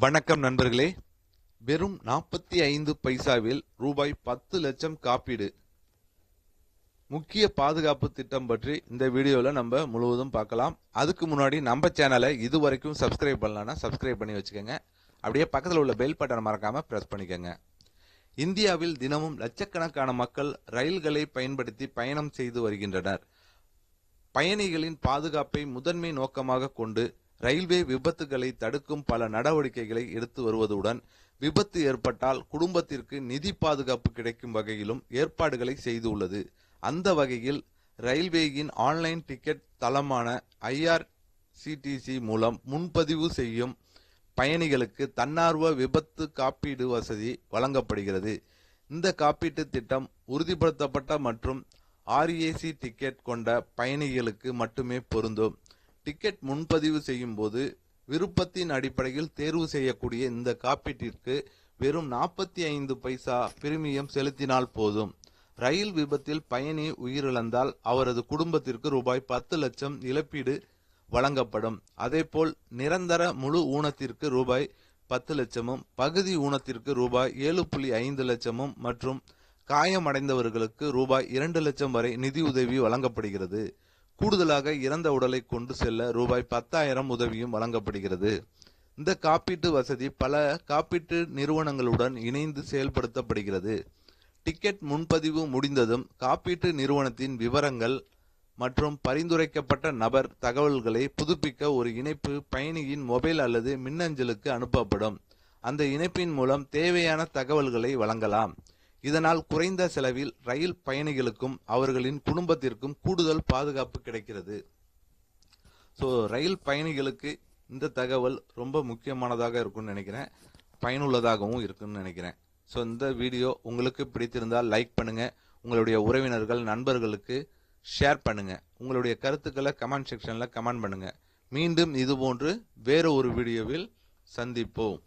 வணக்கம் நண்பர்களே. வெறும் நாற்பத்தி ஐந்து பைசாவில் ரூபாய் பத்து லட்சம் காப்பீடு. முக்கிய பாதுகாப்பு திட்டம் பற்றி இந்த வீடியோவில் நம்ம முழுவதும் பார்க்கலாம். அதுக்கு முன்னாடி நம்ம சேனலை இது வரைக்கும் சப்ஸ்கிரைப் பண்ணலன்னா சப்ஸ்கிரைப் பண்ணி வச்சுக்கோங்க. அப்படியே பக்கத்தில் உள்ள பெல் பட்டனை மறக்காமல் ப்ரெஸ் பண்ணிக்கோங்க. இந்தியாவில் தினமும் லட்சக்கணக்கான மக்கள் ரயில்களை பயன்படுத்தி பயணம் செய்து வருகின்றனர். பயணிகளின் பாதுகாப்பை முதன்மை நோக்கமாக கொண்டு ரயில்வே விபத்துகளை தடுக்கும் பல நடவடிக்கைகளை எடுத்து வருவதுடன் விபத்து ஏற்பட்டால் குடும்பத்திற்கு நிதி பாதுகாப்பு கிடைக்கும் வகையிலும் ஏற்பாடுகளை செய்துள்ளது. அந்த வகையில் ரயில்வேயின் ஆன்லைன் டிக்கெட் தளமான ஐஆர்சிடிசி மூலம் முன்பதிவு செய்யும் பயணிகளுக்கு தன்னார்வ விபத்து காப்பீடு வசதி வழங்கப்படுகிறது. இந்த காப்பீட்டு திட்டம் உறுதிப்படுத்தப்பட்ட மற்றும் ஆர்ஏசி டிக்கெட் கொண்ட பயணிகளுக்கு மட்டுமே பொருந்தும். டிக்கெட் முன்பதிவு செய்யும் போது விருப்பத்தின் அடிப்படையில் தேர்வு செய்யக்கூடிய இந்த காப்பீட்டிற்கு வெறும் நாற்பத்தி ஐந்து பைசா பிரிமியம் செலுத்தினால் போதும். ரயில் விபத்தில் பயணி உயிரிழந்தால் அவரது குடும்பத்திற்கு ரூபாய் பத்து லட்சம் இழப்பீடு வழங்கப்படும். அதேபோல் நிரந்தர முழு ஊனத்திற்கு ரூபாய் பத்து லட்சமும் பகுதி ஊனத்திற்கு ரூபாய் ஏழு புள்ளி ஐந்து லட்சமும் மற்றும் காயமடைந்தவர்களுக்கு ரூபாய் இரண்டு லட்சம் வரை நிதியுதவி வழங்கப்படுகிறது. கூடுதலாக இறந்த உடலை கொண்டு செல்ல ரூபாய் பத்தாயிரம் உதவியும் வழங்கப்படுகிறது. இந்த காப்பீட்டு வசதி பல காப்பீட்டு நிறுவனங்களுடன் இணைந்து செயல்படுத்தப்படுகிறது. டிக்கெட் முன்பதிவு முடிந்ததும் காப்பீட்டு நிறுவனத்தின் விவரங்கள் மற்றும் பரிந்துரைக்கப்பட்ட நபர் தகவல்களை புதுப்பிக்க ஒரு இணைப்பு பயணியின் மொபைல் அல்லது மின்னஞ்சலுக்கு அனுப்பப்படும். அந்த இணைப்பின் மூலம் தேவையான தகவல்களை வழங்கலாம். இதனால் குறைந்த செலவில் ரயில் பயணிகளுக்கும் அவர்களின் குடும்பத்திற்கும் கூடுதல் பாதுகாப்பு கிடைக்கிறது. ஸோ ரயில் பயணிகளுக்கு இந்த தகவல் ரொம்ப முக்கியமானதாக இருக்கும்னு நினைக்கிறேன். பயனுள்ளதாகவும் இருக்குன்னு நினைக்கிறேன். ஸோ இந்த வீடியோ உங்களுக்கு பிடித்திருந்தால் லைக் பண்ணுங்கள் உங்களுடைய உறவினர்கள் நண்பர்களுக்கு ஷேர் பண்ணுங்கள் உங்களுடைய கருத்துக்களை கமெண்ட் செக்ஷனில் கமெண்ட் பண்ணுங்கள் மீண்டும் இதுபோன்று வேறு ஒரு வீடியோவில் சந்திப்போம்.